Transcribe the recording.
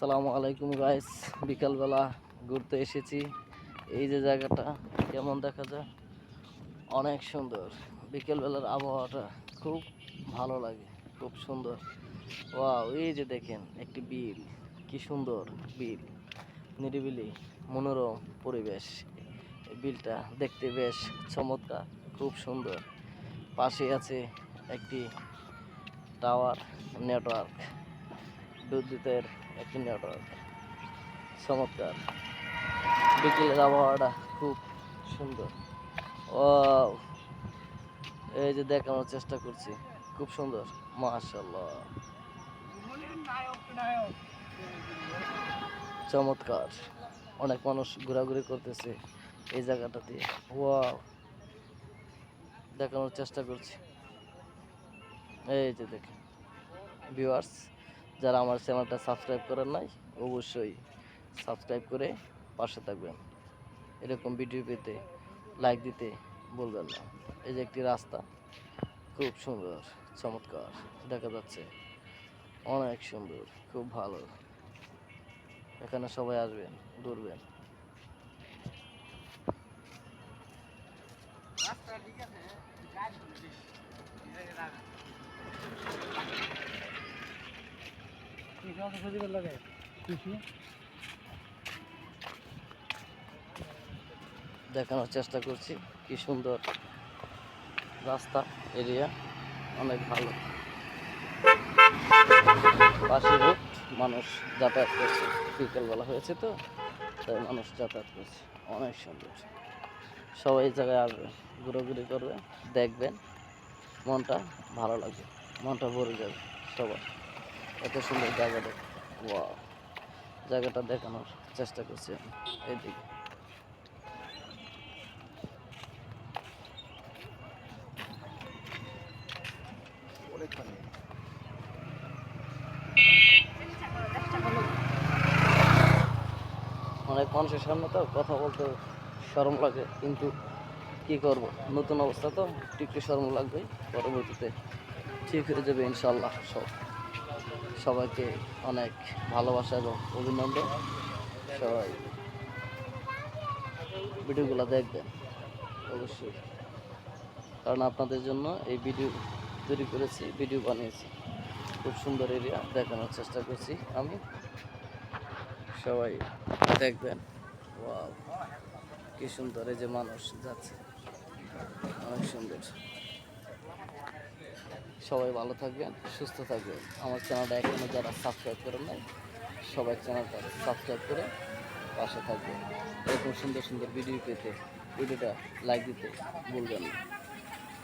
আসসালামু আলাইকুম গাইস বিকালবেলা ঘুরতে এসেছি। এই যে জায়গাটা, কেমন দেখা যায়? অনেক সুন্দর। বিকেলবেলার আবহাওয়াটা খুব ভালো লাগে, খুব সুন্দর। ওয়াও এই যে দেখেন, একটি বিল। কি সুন্দর বিল। নিরিবিলি, মনোরম পরিবেশ। বিলটা দেখতে বেশ চমৎকার, খুব সুন্দর। পাশে আছে একটি টাওয়ার নেটওয়ার্ক বিদ্যুতের একটি নেটওয়ার্ক চমৎকার। বিকেলের আবহাওয়াটা খুব সুন্দর। ও এই যে দেখানোর চেষ্টা করছি, খুব সুন্দর। মাশাল্লাহ চমৎকার। অনেক মানুষ ঘোরাঘুরি করতেছে এই জায়গাটাতে ওয়াও। দেখানোর চেষ্টা করছি। এই যে দেখেন ভিউয়ার্স যারা আমার চ্যানেলটা সাবস্ক্রাইব করেন নাই, অবশ্যই সাবস্ক্রাইব করে পাশে থাকবেন। এরকম ভিডিও পেতে লাইক দিতে বলবেন না। এই যে একটি রাস্তা, খুব সুন্দর, চমৎকার, দেখা যাচ্ছে অনেক সুন্দর, খুব ভালো। এখানে সবাই আসবেন, ঘুরবেন। দেখানোর চেষ্টা করছি কি সুন্দর রাস্তা এরিয়া অনেক ভালো। পাশে রোড, মানুষ যাতায়াত করছে। বিকেলবেলা হয়েছে তো, তাই মানুষ যাতায়াত করছে। অনেক সুন্দর। সবাই এই জায়গায় আসবে ঘোরাঘুরি করবে, দেখবেন। মনটা ভালো লাগবে, মনটা ভরে যাবে সবার। এত সুন্দর জায়গা দেখ জায়গাটা দেখানোর চেষ্টা করছি এইদিকে। অনেক মানুষের সামনে তো কথা বলতে শরম লাগে কিন্তু কি করব? নতুন অবস্থা তো একটু শরম লাগবেই। পরবর্তীতে ঠিক হয়ে যাবে ইনশাল্লাহ সব। সবাইকে অনেক ভালোবাসা এবং অভিনন্দন। সবাই ভিডিওগুলো দেখবেন, অবশ্যই। কারণ আপনাদের জন্য এই ভিডিও তৈরি করেছি, ভিডিও বানিয়েছি। খুব সুন্দর এরিয়া, দেখানোর চেষ্টা করছি আমি। সবাই দেখবেন। কি সুন্দর এই যে মানুষ যাচ্ছে। অনেক সুন্দর। সবাই ভালো থাকবেন, সুস্থ থাকবেন। আমার চ্যানেলটা এখনও যারা সাবস্ক্রাইব করেন নাই, সবাই চ্যানেলটা সাবস্ক্রাইব করে পাশে থাকবেন। এরকম সুন্দর সুন্দর ভিডিও পেতে ভিডিওটা লাইক দিতে ভুলবেন না।